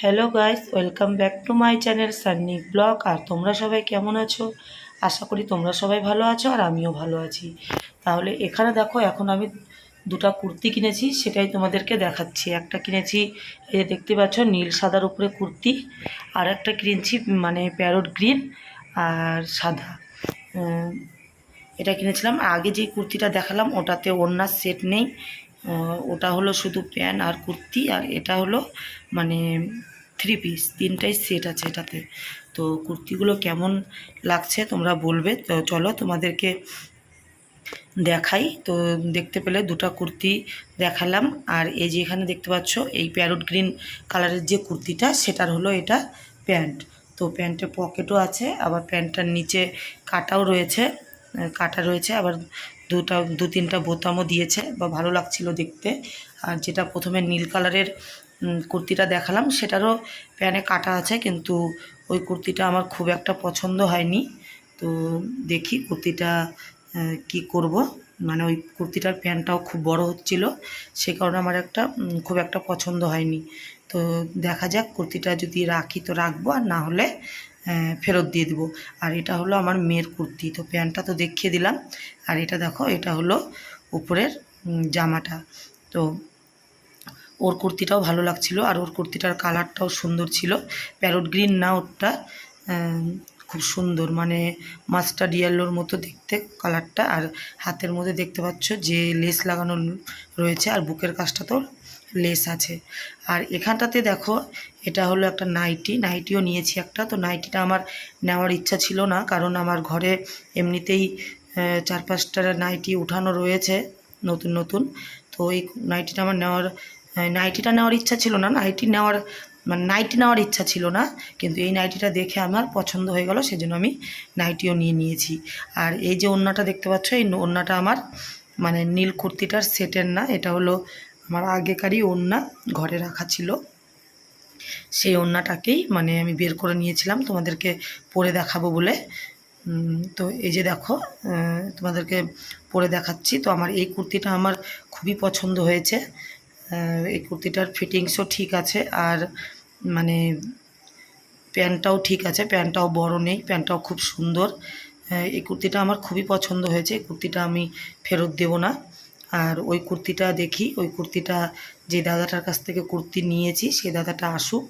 Hello guys, welcome back to my channel Sunny vlog. আর তোমরা সবাই কেমন আছো? আশা করি তোমরা সবাই ভালো আছো আর আমিও ভালো আছি। তাহলে এখানে দেখো, এখন আমি দুটা কুর্তি কিনেছি, সেটাই তোমাদেরকে দেখাচ্ছি। একটা কিনেছি, এই যে দেখতে পাচ্ছ, নীল সাদার উপরে কুর্তি, আর একটা কিনেছি মানে প্যারট গ্রিন আর সাদা। এটা কিনেছিলাম। আগে যে কুর্তিটা দেখালাম, ওটাতে ওড়নার সেট নেই। ওটা হলো শুধু প্যান্ট আর কুর্তি আর এটা হলো মানে থ্রি পিস তিনটাই সেট আছে এটাতে। তো কুর্তিগুলো কেমন লাগছে তোমরা বলবে। তো চলো তোমাদেরকে দেখাই। তো দেখতে পেলে দুটো কুর্তি দেখালাম। আর এই যে এখানে দেখতে পাচ্ছ, এই প্যারট গ্রিন কালারের যে কুর্তিটা, সেটার হলো এটা প্যান্ট। তো প্যান্টের পকেটও আছে, আবার প্যান্টটার নিচে কাটাও রয়েছে, কাটা রয়েছে। আবার দুটা, দু তিনটা বোতামও দিয়েছে বা ভালো লাগছিল দেখতে। আর যেটা প্রথমে নীল কালারের কুর্তিটা দেখালাম, সেটারও প্যানে কাটা আছে, কিন্তু ওই কুর্তিটা আমার খুব একটা পছন্দ হয়নি। তো দেখি কুর্তিটা কি করব। মানে ওই কুর্তিটার প্যান্টটাও খুব বড় হচ্ছিল, সে কারণে আমার একটা খুব একটা পছন্দ হয়নি। তো দেখা যাক, কুর্তিটা যদি রাখি তো রাখব, আর না হলে ফেরত দিয়ে দেবো। আর এটা হলো আমার মেয়ের কুর্তি। তো প্যান্টটা তো দেখিয়ে দিলাম। আর এটা দেখো, এটা হলো উপরের জামাটা। তো ওর কুর্তিটাও ভালো লাগছিল। আর ওর কুর্তিটার কালারটাও সুন্দর ছিল। প্যারট গ্রিন না ওরটা খুব সুন্দর। মানে মাস্টার্ড ইয়েলোর মতো দেখতে কালারটা। আর হাতের মধ্যে দেখতে পাচ্ছ যে লেস লাগানো রয়েছে। আর বুকের কাজটা তো লেস আছে। আর এখানটাতে দেখো, এটা হলো একটা নাইটি, নাইটিও নিয়েছি একটা। তো নাইটিটা আমার নেওয়ার ইচ্ছা ছিল না, কারণ আমার ঘরে এমনিতেই চার পাঁচটা নাইটি উঠানো রয়েছে, নতুন নতুন। তো এই নাইটিটা আমার নেওয়ার নাইটিটা নেওয়ার ইচ্ছা ছিল না, নাইটি নেওয়ার মানে নাইটি নেওয়ার ইচ্ছা ছিল না, কিন্তু এই নাইটিটা দেখে আমার পছন্দ হয়ে গেল, সেজন্য আমি নাইটিও নিয়ে নিয়েছি। আর এই যে ওড়নাটা দেখতে পাচ্ছ, এই ওড়নাটা আমার মানে নীল কুর্তিটার সেটের না, এটা হলো আমার আগেকারই ওড়না ঘরে রাখা ছিল। সেই ওড়নাটাকেই মানে আমি বের করে নিয়েছিলাম, তোমাদেরকে পরে দেখাবো বলে। তো এই যে দেখো তোমাদেরকে পরে দেখাচ্ছি। তো আমার এই কুর্তিটা আমার খুবই পছন্দ হয়েছে। এই কুর্তিটার ফিটিংসও ঠিক আছে আর মানে প্যান্টটাও ঠিক আছে, প্যান্টটাও বড় নেই, প্যান্টটাও খুব সুন্দর। এই কুর্তিটা আমার খুবই পছন্দ হয়েছে, এই কুর্তিটা আমি ফেরত দেব না। আর ওই কুর্তিটা দেখি, ওই কুর্তিটা যে দাদাটার কাছ থেকে কুর্তি নিয়েছি সেই দাদাটা আসুক,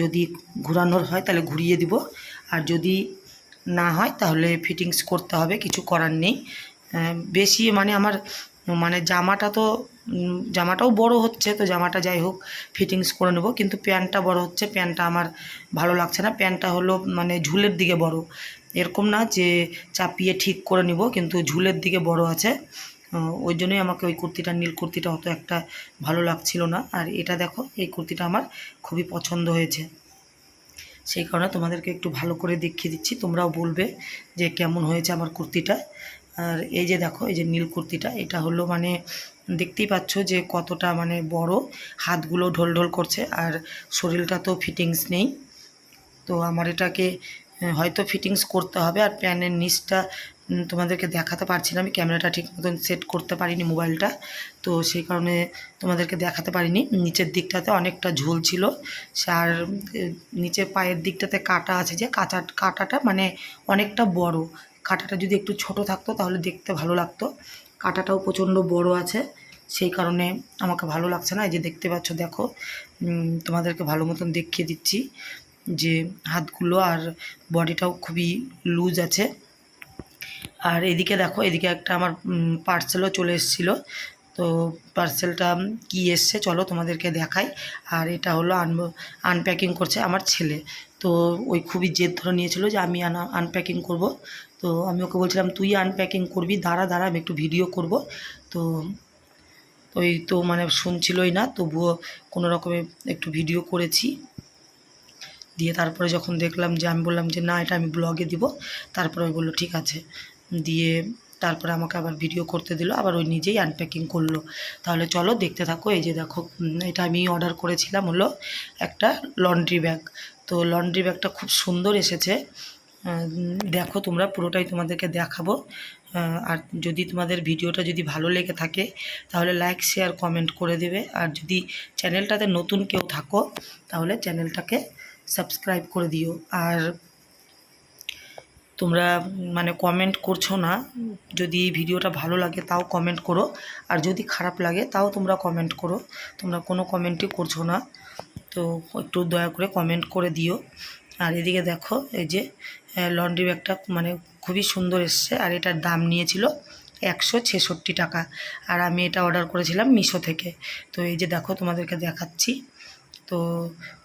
যদি ঘোরানোর হয় তাহলে ঘুরিয়ে দিব, আর যদি না হয় তাহলে ফিটিংস করতে হবে, কিছু করার নেই। বেশি মানে আমার মানে জামাটা তো জামাটাও বড় হচ্ছে, তো জামাটা যাই হোক ফিটিংস করে নেব, কিন্তু প্যান্টটা বড় হচ্ছে, প্যান্টটা আমার ভালো লাগছে না, প্যান্টটা হলো মানে ঝুলের দিকে বড়। এরকম না যে চাপিয়ে ঠিক করে নিব, কিন্তু ঝুলের দিকে বড় আছে। ওই জন্যই আমাকে ওই কুর্তিটা, নীল কুর্তিটা অত একটা ভালো লাগছিল না। আর এটা দেখো, এই কুর্তিটা আমার খুবই পছন্দ হয়েছে। সেই কারণে তোমাদেরকে একটু ভালো করে দেখিয়ে দিচ্ছি, তোমরাও বলবে যে কেমন হয়েছে আমার কুর্তিটা। আর এই যে দেখো, এই যে নীল কুর্তিটা, এটা হলো মানে দেখতেই পাচ্ছ যে কতটা মানে বড়, হাতগুলো ঢোল ঢোল করছে আর শরীরটা তো ফিটিংস নেই। তো আমার এটাকে, হয়তো ফিটিংস করতে হবে আর প্যানের নিচটা তোমাদেরকে দেখাতে পারছি না আমি ক্যামেরাটা ঠিক মতন সেট করতে পারিনি মোবাইলটা, তো সেই কারণে তোমাদেরকে দেখাতে পারিনি। নিচের দিকটাতে অনেকটা ঝুল ছিল, আর নিচের পায়ের দিকটাতে কাটা আছে যে, কাঁচা, কাটাটা মানে অনেকটা বড়। কাটাটা যদি একটু ছোট থাকতো তাহলে দেখতে ভালো লাগতো। কাটাটাও প্রচণ্ড বড় আছে, সেই কারণে আমাকে ভালো লাগছে না। এই যে দেখতে পাচ্ছ, দেখো তোমাদেরকে ভালো মতন দেখিয়ে দিচ্ছি যে হাতগুলো আর বডিটাও খুবই লুজ আছে। আর এদিকে দেখো, এদিকে একটা আমার পার্সেলও চলে এসেছিল। তো পার্সেলটা কি এসছে চলো তোমাদেরকে দেখাই। আর এটা হলো আন আনপ্যাকিং করছে আমার ছেলে। তো ওই খুবই জেদ ধরে নিয়েছিল যে আমি আনা আনপ্যাকিং করব। তো আমি ওকে বলছিলাম, তুই আনপ্যাকিং করবি, দাঁড়া দাঁড়া, আমি একটু ভিডিও করব। তো ওই তো মানে শুনছিলই না, তবুও কোনো রকমে একটু ভিডিও করেছি। দিয়ে তারপরে যখন দেখলাম যে, আমি বললাম যে, না, এটা আমি ব্লগে দিব। তারপরে বলল, ঠিক আছে। দিয়ে তারপরে আমাকে আবার ভিডিও করতে দিল, আবার ওই নিজেই আনপ্যাকিং করল। তাহলে চলো দেখতে থাকো, এই যে দেখো এটা আমি অর্ডার করেছিলাম হলো একটা লন্ড্রি ব্যাগ তো লন্ড্রি ব্যাগটা খুব সুন্দর এসেছে। দেখো তোমরা, পুরোটাই তোমাদেরকে দেখাবো। আর যদি তোমাদের ভিডিওটা যদি ভালো লেগে থাকে, তাহলে লাইক শেয়ার কমেন্ট করে দেবে। আর যদি চ্যানেলটাতে নতুন কেউ থাকো, তাহলে চ্যানেলটাকে সাবস্ক্রাইব করে দিও। আর তোমরা মানে কমেন্ট করছ না, যদি ভিডিওটা ভালো লাগে তাও কমেন্ট করো, আর যদি খারাপ লাগে তাও তোমরা কমেন্ট করো, তোমরা কোনো কমেন্টই করছ না, তো একটু দয়া করে কমেন্ট করে দিও। আর এদিকে দেখো, এই যে লন্ড্রি ব্যাগটা মানে খুবই সুন্দর এসছে, আর এটার দাম নিয়েছিল একশো ছেষট্টি টাকা, আর আমি এটা অর্ডার করেছিলাম মিশো থেকে। তো এই যে দেখো তোমাদেরকে দেখাচ্ছি তো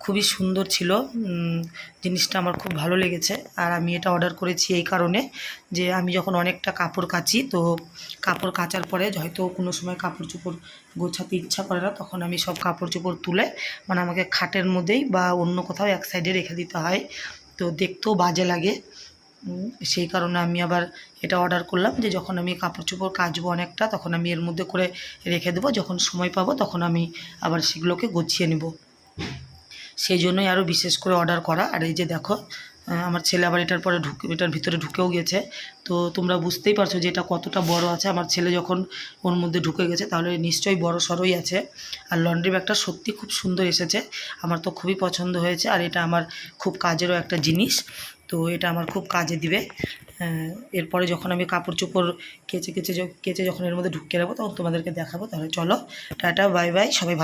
খুবই সুন্দর ছিল। জিনিসটা আমার খুব ভালো লেগেছে। আর আমি এটা অর্ডার করেছি এই কারণে যে আমি যখন অনেকটা কাপড় কাচি, তো কাপড় কাচার পরে হয়তো কোনো সময় কাপড় চোপড় গোছাতে ইচ্ছা করে না, তখন আমি সব কাপড় চোপড় তুলে মানে আমাকে খাটের মধ্যেই বা অন্য কোথাও এক সাইডে রেখে দিতে হয়। তো দেখতেও বাজে লাগে। সেই কারণে আমি আবার এটা অর্ডার করলাম যে যখন আমি কাপড় চোপড় কাচবো অনেকটা, তখন আমি এর মধ্যে করে রেখে দেবো। যখন সময় পাবো, তখন আমি আবার সেগুলোকে গুছিয়ে নেব। সেই জন্যই আরও বিশেষ করে অর্ডার করা। আর এই যে দেখো আমার ছেলে আবার এটার পরে ঢুকে, এটার ভিতরে ঢুকেও গেছে। তো তোমরা বুঝতেই পারছ যে এটা কতটা বড় আছে। আমার ছেলে যখন ওর মধ্যে ঢুকে গেছে, তাহলে নিশ্চয়ই বড় সড়ই আছে। আর লন্ড্রি ব্যাগটা সত্যি খুব সুন্দর এসেছে। আমার তো খুবই পছন্দ হয়েছে, আর এটা আমার খুব কাজেরও একটা জিনিস। তো এটা আমার খুব কাজে দিবে। এরপরে যখন আমি কাপড় চোপড় কেচে কেচে কেচে যখন এর মধ্যে ঢুকিয়ে রাখব, তখন তোমাদেরকে দেখাবো। তাহলে চলো, টাটা, বাই বাই, সবাই